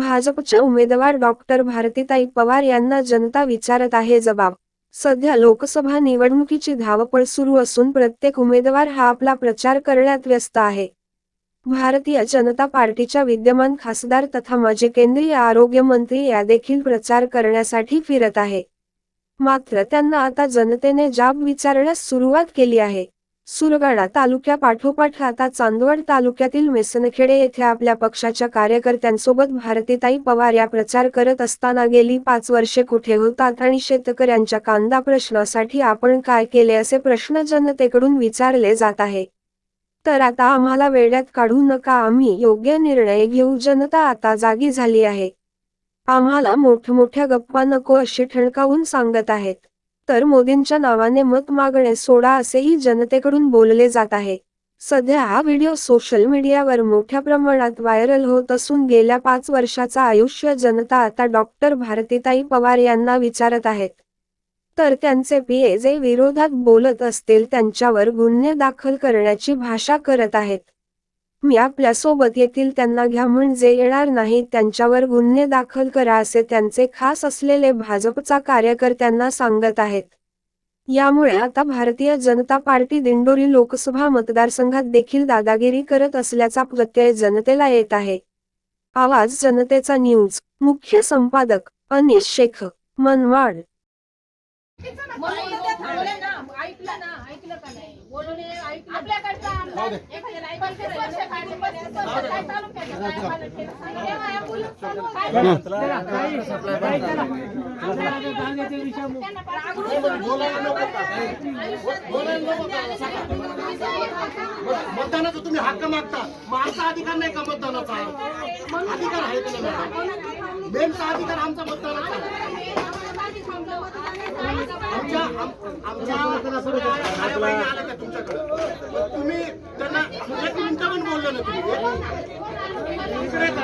भाजपच्या उमेदवार डॉक्टर भारतीताई पवार यांना जनता विचारत आहे जबाब. सध्या लोकसभा निवडणुकीची धावपळ सुरू असून प्रत्येक उमेदवार हा आपला प्रचार करण्यात व्यस्त आहे. भारतीय जनता पार्टीच्या विद्यमान खासदार तथा माजी केंद्रीय आरोग्य मंत्री या देखील प्रचार करण्यासाठी फिरत आहे. मात्र त्यांना आता जनतेने जाब विचारण्यास सुरुवात केली आहे. सुरगाणा तालुक्यापाठोपाठ आता चांदवड तालुक्यातील मेसनखेडे येथे आपल्या पक्षाच्या कार्यकर्त्यांसोबत भारतीताई पवार या प्रचार करत असताना गेली पाच वर्षे कुठे होतात आणि शेतकऱ्यांच्या कांदा प्रश्नासाठी आपण काय केले असे प्रश्न जनतेकडून विचारले जात आहे. तर आता आम्हाला वेड्यात काढू नका आम्ही योग्य निर्णय घेऊ जनता आता जागी झाली आहे. आम्हाला मोठमोठ्या गप्पा नको अशी ठणकावून सांगत आहेत. तर मोदींच्या नावाने मत मागणे सोडा असेही जनतेकडून बोलले जात आहे. सध्या हा व्हिडिओ सोशल मीडियावर मोठ्या प्रमाणात व्हायरल होत असून गेल्या पाच वर्षाचा आयुष्य जनता आता डॉक्टर भारतीताई पवार यांना विचारत आहेत. तर त्यांचे पीए जे विरोधात बोलत असतील त्यांच्यावर गुन्हे दाखल करण्याची भाषा करत आहेत. मी आपल्यासोबत येतील त्यांना घ्या म्हणजे येणार नाही त्यांच्यावर गुन्हे दाखल करा असे त्यांचे खास असलेले भाजपचा कार्यकर्त्यांना सांगत आहेत. यामुळे आता भारतीय जनता पार्टी दिंडोरी लोकसभा मतदारसंघात देखील दादागिरी करत असल्याचा प्रत्यय जनतेला येत आहे. आवाज जनतेचा न्यूज. मुख्य संपादक अनिश शेख मनवाड. म्हणून मतदानाचा तुम्ही हक्क मागता. मग आमचा अधिकार नाही का मतदानाचा? अधिकार आहे का नाही? मेनचा अधिकार आमचा मतदानाचा आमच्या आमच्या आया बहिणी का तुमच्याकडे? तुम्ही त्यांना एक मिनिटं पण बोललो ना तुम्ही. इकडे इकडे